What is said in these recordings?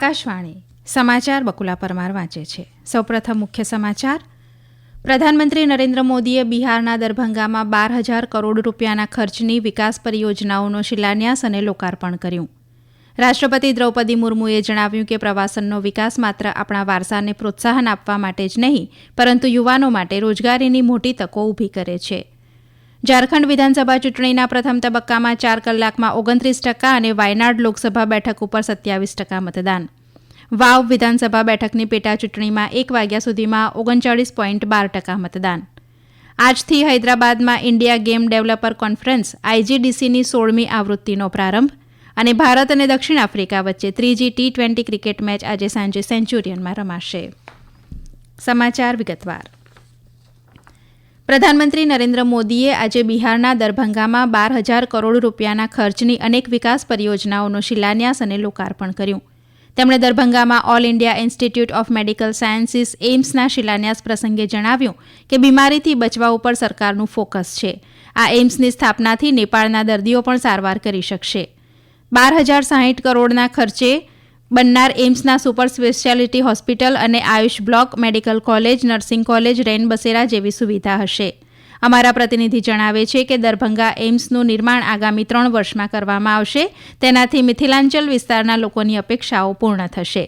આકાશવાણી સમાચાર બકુલા પરમાર વાંચે છે. સૌપ્રથમ મુખ્ય સમાચાર. પ્રધાનમંત્રી નરેન્દ્ર મોદીએ બિહારના દરભંગામાં બાર હજાર કરોડ રૂપિયાના ખર્ચની વિકાસ પરિયોજનાઓનો શિલાન્યાસ અને લોકાર્પણ કર્યું. રાષ્ટ્રપતિ દ્રૌપદી મુર્મુએ જણાવ્યું કે પ્રવાસનનો વિકાસ માત્ર આપણા વારસાને પ્રોત્સાહન આપવા માટે જ નહીં, પરંતુ યુવાનો માટે રોજગારીની મોટી તકો ઊભી કરે છે. ઝારખંડ વિધાનસભા ચૂંટણીના પ્રથમ તબક્કામાં ચાર કલાકમાં ઓગણત્રીસ ટકા અને વાયનાડ લોકસભા બેઠક ઉપર સત્યાવીસ ટકા મતદાન. વાવ વિધાનસભા બેઠકની પેટા ચૂંટણીમાં એક વાગ્યા સુધીમાં ઓગણચાળીસ પોઈન્ટ બાર ટકા મતદાન. આજથી હૈદરાબાદમાં ઇન્ડિયા ગેમ ડેવલપર કોન્ફરન્સ આઈજીડીસીની સોળમી આવૃત્તિનો પ્રારંભ અને ભારત અને દક્ષિણ આફ્રિકા વચ્ચે ત્રીજી ટી ટ્વેન્ટી ક્રિકેટ મેચ આજે સાંજે સેન્ચુરિયનમાં રમાશે. સમાચાર વિગતવાર. પ્રધાનમંત્રી નરેન્દ્ર મોદીએ આજે બિહારના દરભંગામાં બાર હજાર કરોડ રૂપિયાના ખર્ચની અનેક વિકાસ પરિયોજનાઓનો શિલાન્યાસ અને લોકાર્પણ કર્યું. તેમણે દરભંગામાં all India institute of medical sciences એઇમ્સના શિલાન્યાસ પ્રસંગે જણાવ્યું કે બીમારીથી બચવા ઉપર સરકારનું ફોકસ છે. આ એઇમ્સની સ્થાપનાથી નેપાળના દર્દીઓ પણ સારવાર કરી શકશે. બાર હજાર સાહીઠ કરોડના ખર્ચે બનનાર એઇમ્સના સુપર સ્પેશિયાલિટી હોસ્પિટલ અને Ayush block, medical college, nursing college, રેન બસેરા જેવી સુવિધા હશે. અમારા પ્રતિનિધિ જણાવે છે કે દરભંગા એઇમ્સનું નિર્માણ આગામી ત્રણ વર્ષમાં કરવામાં આવશે. તેનાથી મિથિલાંચલ વિસ્તારના લોકોની અપેક્ષાઓ પૂર્ણ થશે.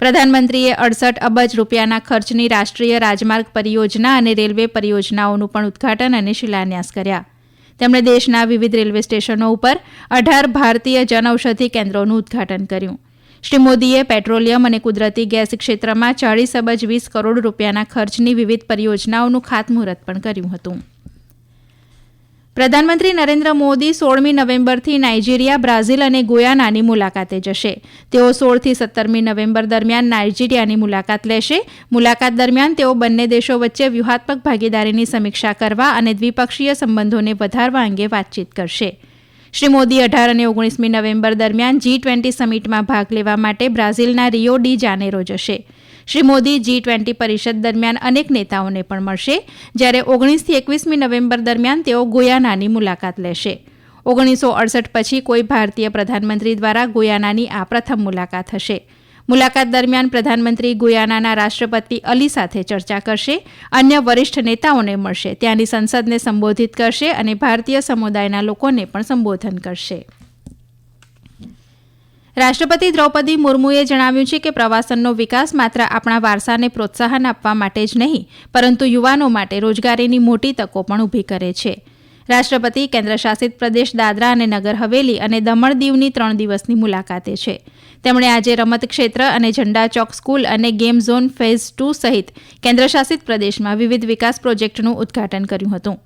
પ્રધાનમંત્રીએ અડસઠ અબજ રૂપિયાના ખર્ચની રાષ્ટ્રીય રાજમાર્ગ પરિયોજના અને રેલવે પરિયોજનાઓનું પણ ઉદઘાટન અને શિલાન્યાસ કર્યા. તેમણે દેશના વિવિધ રેલવે સ્ટેશનો ઉપર અઢાર ભારતીય જનઔષધિ કેન્દ્રોનું ઉદઘાટન કર્યું. શ્રી મોદીએ પેટ્રોલિયમ અને કુદરતી ગેસ ક્ષેત્રમાં ચાળીસ અબજ વીસ કરોડ રૂપિયાના ખર્ચની વિવિધ પરિયોજનાઓનું ખાતમુહૂર્ત પણ કર્યું હતું. પ્રધાનમંત્રી નરેન્દ્ર મોદી સોળમી નવેમ્બરથી નાઇજીરિયા, બ્રાઝિલ અને ગોયાનાની મુલાકાતે જશે. તેઓ સોળથી સત્તરમી નવેમ્બર દરમિયાન નાઇજીરિયાની મુલાકાત લેશે. મુલાકાત દરમિયાન તેઓ બંને દેશો વચ્ચે વ્યૂહાત્મક ભાગીદારીની સમીક્ષા કરવા અને દ્વિપક્ષીય સંબંધોને વધારવા અંગે વાતચીત કરશે. શ્રી મોદી અઢાર અને ઓગણીસમી નવેમ્બર દરમિયાન જી ટ્વેન્ટી સમિટમાં ભાગ લેવા માટે બ્રાઝિલના રિયો ડી જાનેરો જશે. શ્રી મોદી જી ટ્વેન્ટી પરિષદ દરમિયાન અનેક નેતાઓને પણ મળશે, જ્યારે ઓગણીસથી એકવીસમી નવેમ્બર દરમિયાન તેઓ ગોયાનાની મુલાકાત લેશે. ઓગણીસો અડસઠ પછી કોઈ ભારતીય પ્રધાનમંત્રી દ્વારા ગોયાનાની આ પ્રથમ મુલાકાત હશે. મુલાકાત દરમિયાન પ્રધાનમંત્રી ગુયાનાના રાષ્ટ્રપતિ અલી સાથે ચર્ચા કરશે, અન્ય વરિષ્ઠ નેતાઓને મળશે, ત્યાંની સંસદને સંબોધિત કરશે અને ભારતીય સમુદાયના લોકોને પણ સંબોધન કરશે. રાષ્ટ્રપતિ દ્રૌપદી મુર્મુએ જણાવ્યું છે કે પ્રવાસનનો વિકાસ માત્ર આપણા વારસાને પ્રોત્સાહન આપવા માટે જ નહીં, પરંતુ યુવાનો માટે રોજગારીની મોટી તકો પણ ઊભી કરે છે. રાષ્ટ્રપતિ કેન્દ્રશાસિત પ્રદેશ દાદરા અને નગર હવેલી અને દમણ દીવની ત્રણ દિવસની મુલાકાતે છે. તેમણે આજે રમત ક્ષેત્ર અને ઝંડા ચોક સ્કૂલ અને ગેમ ઝોન ફેઝ ટુ સહિત કેન્દ્રશાસિત પ્રદેશમાં વિવિધ વિકાસ પ્રોજેક્ટનું ઉદઘાટન કર્યું હતું.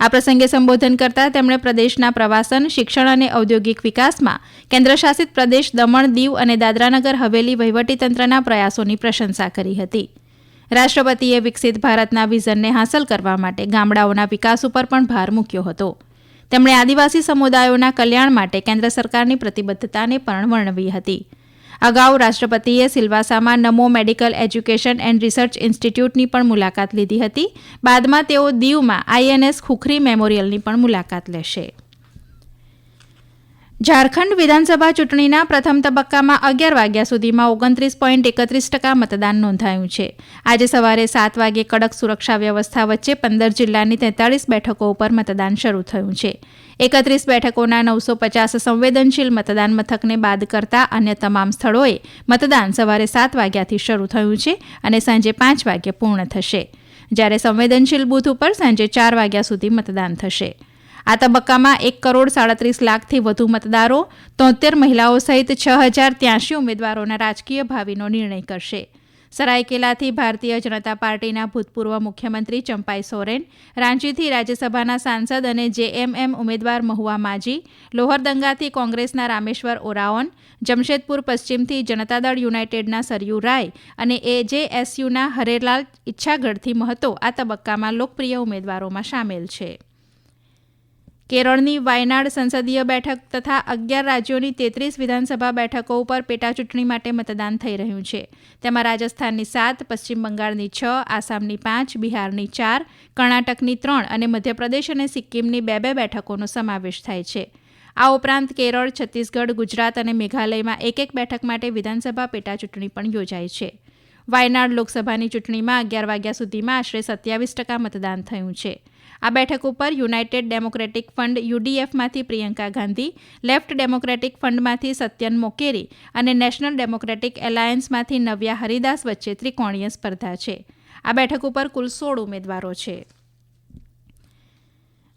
આ પ્રસંગે સંબોધન કરતા તેમણે પ્રદેશના પ્રવાસન, શિક્ષણ અને ઔદ્યોગિક વિકાસમાં કેન્દ્રશાસિત પ્રદેશ દમણ દીવ અને દાદરાનગર હવેલી વહીવટીતંત્રના પ્રયાસોની પ્રશંસા કરી હતી. રાષ્ટ્રપતિએ વિકસિત ભારતના વિઝનને હાંસલ કરવા માટે ગામડાઓના વિકાસ ઉપર પણ ભાર મૂક્યો હતો. તેમણે આદિવાસી સમુદાયોના કલ્યાણ માટે કેન્દ્ર સરકારની પ્રતિબદ્ધતાને પણ વર્ણવી હતી. અગાઉ રાષ્ટ્રપતિએ સિલવાસામાં Namo medical education and research ઇન્સ્ટિટ્યૂટની પણ મુલાકાત લીધી હતી. બાદમાં તેઓ દીવમાં આઈએનએસ ખુખરી મેમોરિયલની પણ મુલાકાત લેશે. ઝારખંડ વિધાનસભા ચૂંટણીના પ્રથમ તબક્કામાં અગિયાર વાગ્યા સુધીમાં ઓગણત્રીસ પોઈન્ટ એકત્રીસ ટકા મતદાન નોંધાયું છે. આજે સવારે સાત વાગે કડક સુરક્ષા વ્યવસ્થા વચ્ચે પંદર જિલ્લાની તેતાળીસ બેઠકો ઉપર મતદાન શરૂ થયું છે. એકત્રીસ બેઠકોના નવસો પચાસ સંવેદનશીલ મતદાન મથકને બાદ કરતા અન્ય તમામ સ્થળોએ મતદાન સવારે સાત વાગ્યાથી શરૂ થયું છે અને સાંજે પાંચ વાગ્યે પૂર્ણ થશે. જ્યારે સંવેદનશીલ બૂથ ઉપર સાંજે ચાર વાગ્યા સુધી મતદાન થશે. આ તબક્કામાં એક કરોડ સાડત્રીસ લાખથી વધુ મતદારો, તોતેર મહિલાઓ સહિત છ હજાર ત્યાંશી ઉમેદવારોના રાજકીય ભાવિનો નિર્ણય કરશે. સરાયકેલાથી ભારતીય જનતા પાર્ટીના ભૂતપૂર્વ મુખ્યમંત્રી ચંપાઈ સોરેન, રાંચીથી રાજ્યસભાના સાંસદ અને જેએમએમ ઉમેદવાર મહુવા માજી, લોહરદંગાથી કોંગ્રેસના રામેશ્વર ઓરાઓન, જમશેદપુર પશ્ચિમથી જનતાદળ યુનાઇટેડના સરયુ રાય અને એજેએસયુના હરેલાલ ઇચ્છાગઢથી મહતો આ તબક્કામાં લોકપ્રિય ઉમેદવારોમાં સામેલ છે. કેરળની વાયનાડ સંસદીય બેઠક તથા અગિયાર રાજ્યોની તેત્રીસ વિધાનસભા બેઠકો ઉપર પેટાચૂંટણી માટે મતદાન થઈ રહ્યું છે. તેમાં રાજસ્થાનની સાત, પશ્ચિમ બંગાળની છ, આસામની પાંચ, બિહારની ચાર, કર્ણાટકની ત્રણ અને મધ્યપ્રદેશ અને સિક્કિમની બે બે બેઠકોનો સમાવેશ થાય છે. આ ઉપરાંત કેરળ, છત્તીસગઢ, ગુજરાત અને મેઘાલયમાં એક એક બેઠક માટે વિધાનસભા પેટાચૂંટણી પણ યોજાઈ છે. વાયનાડ લોકસભાની ચૂંટણીમાં અગિયાર વાગ્યા સુધીમાં આશરે સત્યાવીસ ટકા મતદાન થયું છે. આ બેઠક ઉપર યુનાઇટેડ ડેમોક્રેટિક ફંડ યુડીએફમાંથી પ્રિયંકા ગાંધી, લેફ્ટ ડેમોક્રેટિક ફંડમાંથી સત્યન મોકેરી અને નેશનલ ડેમોક્રેટિક એલાયન્સમાંથી નવ્યા હરિદાસ વચ્ચે ત્રિકોણીય સ્પર્ધા છે. આ બેઠક ઉપર કુલ સોળ ઉમેદવારો છે.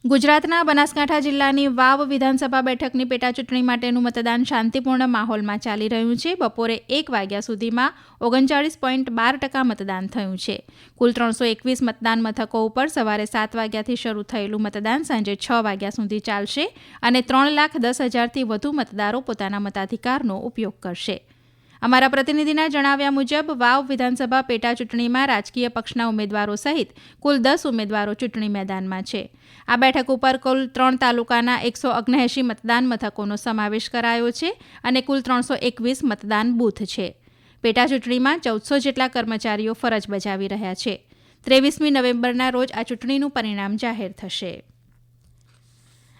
ગુજરાતના બનાસકાંઠા જિલ્લાની વાવ વિધાનસભા બેઠકની પેટાચૂંટણી માટેનું મતદાન શાંતિપૂર્ણ માહોલમાં ચાલી રહ્યું છે. બપોરે એક વાગ્યા સુધીમાં ઓગણચાળીસ પોઈન્ટ બાર ટકા મતદાન થયું છે. કુલ ત્રણસો એકવીસ મતદાન મથકો ઉપર સવારે સાત વાગ્યાથી શરૂ થયેલું મતદાન સાંજે છ વાગ્યા સુધી ચાલશે અને ત્રણ લાખ દસ હજારથી વધુ મતદારો પોતાના મતાધિકારનો ઉપયોગ કરશે. અમારા પ્રતિનિધિના જણાવ્યા મુજબ, વાવ વિધાનસભા પેટા ચૂંટણીમાં રાજકીય પક્ષના ઉમેદવારો સહિત કુલ દસ ઉમેદવારો ચૂંટણી મેદાનમાં છે. આ બેઠક ઉપર કુલ ત્રણ તાલુકાના એકસો ઓગણએંશી મતદાન મથકોનો સમાવેશ કરાયો છે અને કુલ ત્રણસો એકવીસ મતદાન બૂથ છે. પેટા ચૂંટણીમાં ચૌદસો જેટલા કર્મચારીઓ ફરજ બજાવી રહ્યા છે. ત્રેવીસમી નવેમ્બરના રોજ આ ચૂંટણીનું પરિણામ જાહેર થશે.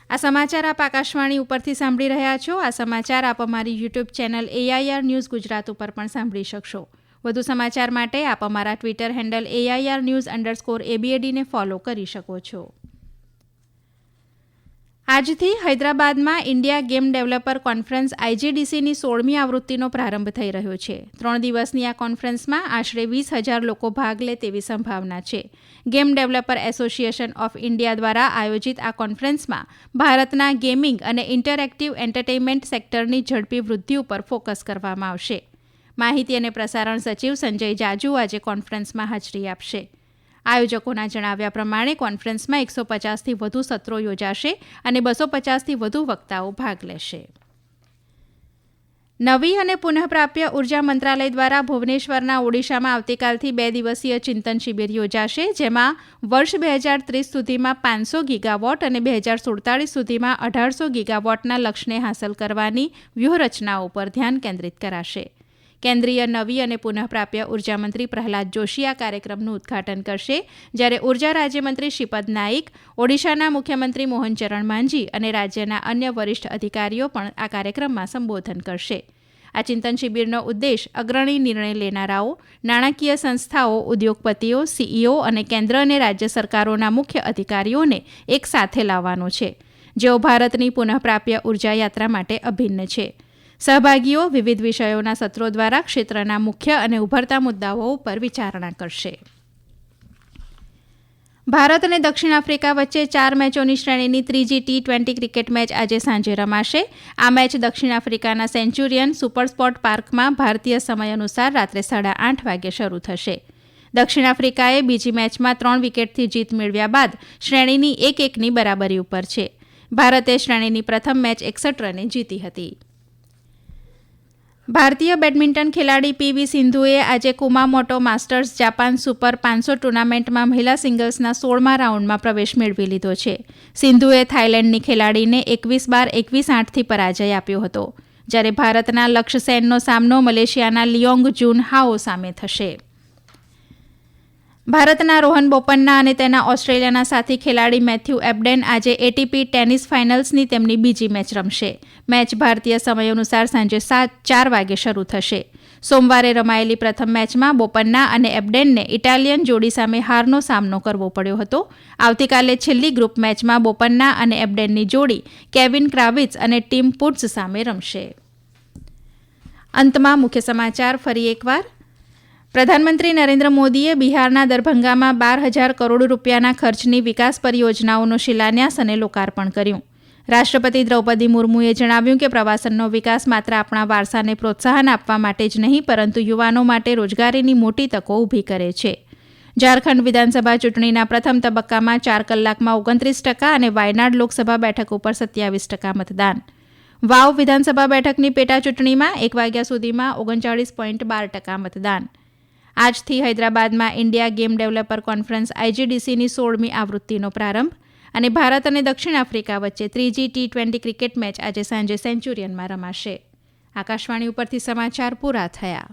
આ સમાચાર આપ આકાશવાણી ઉપરથી સાંભળી રહ્યા છો. આ સમાચાર આપ અમારી YouTube channel AIR news Gujarat ઉપર પણ સાંભળી શકશો. વધુ સમાચાર માટે આપ અમારા Twitter handle AIR news underscore એબીએડીને follow કરી શકો છો. આજથી હૈદરાબાદમાં ઇન્ડિયા ગેમ ડેવલપર કોન્ફરન્સ આઈજીડીસીની સોળમી આવૃત્તિનો પ્રારંભ થઈ રહ્યો છે. ત્રણ દિવસની આ કોન્ફરન્સમાં આશરે વીસ હજાર લોકો ભાગ લે તેવી સંભાવના છે. Game developer association of India દ્વારા આયોજિત આ કોન્ફરન્સમાં ભારતના ગેમિંગ અને ઇન્ટરેક્ટિવ એન્ટરટેઇનમેન્ટ સેક્ટરની ઝડપી વૃદ્ધિ ઉપર ફોકસ કરવામાં આવશે. માહિતી અને પ્રસારણ સચિવ સંજય જાજુ આજે કોન્ફરન્સમાં હાજરી આપશે. આયોજકોના જણાવ્યા પ્રમાણે કોન્ફરન્સમાં એકસો પચાસથી વધુ સત્રો યોજાશે અને બસો પચાસથી વધુ વક્તાઓ ભાગ લેશે. નવી અને પુનઃપ્રાપ્ય ઊર્જા મંત્રાલય દ્વારા ભુવનેશ્વરના ઓડિશામાં આવતીકાલથી બે દિવસીય ચિંતન શિબિર યોજાશે, જેમાં વર્ષ બે હજાર ત્રીસ સુધીમાં પાંચસો ગીગાવોટ અને બે હજાર સુડતાળીસ સુધીમાં અઢારસો ગીગાવોટના લક્ષ્યને હાંસલ કરવાની વ્યૂહરચનાઓ પર ધ્યાન કેન્દ્રિત કરાશે. કેન્દ્રીય નવી અને પુનઃપ્રાપ્ય ઉર્જામંત્રી પ્રહલાદ જોશી આ કાર્યક્રમનું ઉદઘાટન કરશે, જ્યારે ઊર્જા રાજ્યમંત્રી શ્રીપદ નાઇક, ઓડિશાના મુખ્યમંત્રી મોહન ચરણ માંઝી અને રાજ્યના અન્ય વરિષ્ઠ અધિકારીઓ પણ આ કાર્યક્રમમાં સંબોધન કરશે. આ ચિંતન શિબિરનો ઉદ્દેશ અગ્રણી નિર્ણય લેનારાઓ, નાણાકીય સંસ્થાઓ, ઉદ્યોગપતિઓ, સીઈઓ અને કેન્દ્ર અને રાજ્ય સરકારોના મુખ્ય અધિકારીઓને એક સાથે લાવવાનો છે, જેઓ ભારતની પુનઃપ્રાપ્ય ઊર્જા યાત્રા માટે અભિન્ન છે. સહભાગીઓ વિવિધ વિષયોના સત્રો દ્વારા ક્ષેત્રના મુખ્ય અને ઉભરતા મુદ્દાઓ ઉપર વિચારણા કરશે. ભારત અને દક્ષિણ આફ્રિકા વચ્ચે ચાર મેચોની શ્રેણીની ત્રીજી ટી ટ્વેન્ટી ક્રિકેટ મેચ આજે સાંજે રમાશે. આ મેચ દક્ષિણ આફ્રિકાના સેન્ચુરિયન સ્પોટ પાર્કમાં ભારતીય સમય અનુસાર રાત્રે સાડા આઠ વાગે શરૂ થશે. દક્ષિણ આફ્રિકાએ બીજી મેચમાં ત્રણ વિકેટથી જીત મેળવ્યા બાદ શ્રેણીની એક એકની બરાબરી ઉપર છે. ભારતે શ્રેણીની પ્રથમ મેચ એકસઠ રને જીતી હતી. ભારતીય બેડમિન્ટન ખેલાડી પીવી સિંધુએ આજે કુમામોટો માસ્ટર્સ જાપાન સુપર પાંચસો ટુર્નામેન્ટમાં મહિલા સિંગલ્સના સોળમા રાઉન્ડમાં પ્રવેશ મેળવી લીધો છે. સિંધુએ થાઇલેન્ડની ખેલાડીને એકવીસ બાર એકવીસ આઠથી પરાજય આપ્યો હતો, જ્યારે ભારતના લક્ષ્ય સેનનો સામનો મલેશિયાના લિયોંગ જૂન હાઓ સામે થશે. ભારતના રોહન બોપન્ના અને તેના ઓસ્ટ્રેલિયાના સાથી ખેલાડી મેથ્યુ એબડેન આજે એટીપી ટેનિસ ફાઇનલ્સની તેમની બીજી મેચ રમશે. મેચ ભારતીય સમય અનુસાર સાંજે સાત, ચાર વાગે શરૂ થશે. સોમવારે રમાયેલી પ્રથમ મેચમાં બોપન્ના અને એબડેનને ઇટાલિયન જોડી સામે હારનો સામનો કરવો પડ્યો હતો. આવતીકાલે છેલ્લી ગ્રુપ મેચમાં બોપન્ના અને એબડેનની જોડી કેવિન ક્રાવિટ્સ અને ટીમ પુટ્સ સામે રમશે. અંતમાં મુખ્ય સમાચાર ફરી એકવાર. પ્રધાનમંત્રી નરેન્દ્ર મોદીએ બિહારના દરભંગામાં બાર હજાર કરોડ રૂપિયાના ખર્ચની વિકાસ પરિયોજનાઓનો શિલાન્યાસ અને લોકાર્પણ કર્યું. રાષ્ટ્રપતિ દ્રૌપદી મુર્મુએ જણાવ્યું કે પ્રવાસનનો વિકાસ માત્ર આપણા વારસાને પ્રોત્સાહન આપવા માટે જ નહીં, પરંતુ યુવાનો માટે રોજગારીની મોટી તકો ઊભી કરે છે. ઝારખંડ વિધાનસભા ચૂંટણીના પ્રથમ તબક્કામાં ચાર કલાકમાં ઓગણત્રીસ ટકા અને વાયનાડ લોકસભા બેઠક ઉપર સત્યાવીસ ટકા મતદાન. વાવ વિધાનસભા બેઠકની પેટા ચૂંટણીમાં એક વાગ્યા સુધીમાં ઓગણચાળીસ પોઈન્ટ બાર ટકા મતદાન. આજથી હૈદરાબાદમાં ઇન્ડિયા ગેમ ડેવલપર કોન્ફરન્સ આઈજીડીસીની સોળમી આવૃત્તિનો પ્રારંભ અને ભારત અને દક્ષિણ આફ્રિકા વચ્ચે ત્રીજી ટી ટ્વેન્ટી ક્રિકેટ મેચ આજે સાંજે સેન્ચુરિયનમાં રમાશે. આકાશવાણી ઉપરથી સમાચાર પૂરા થયા.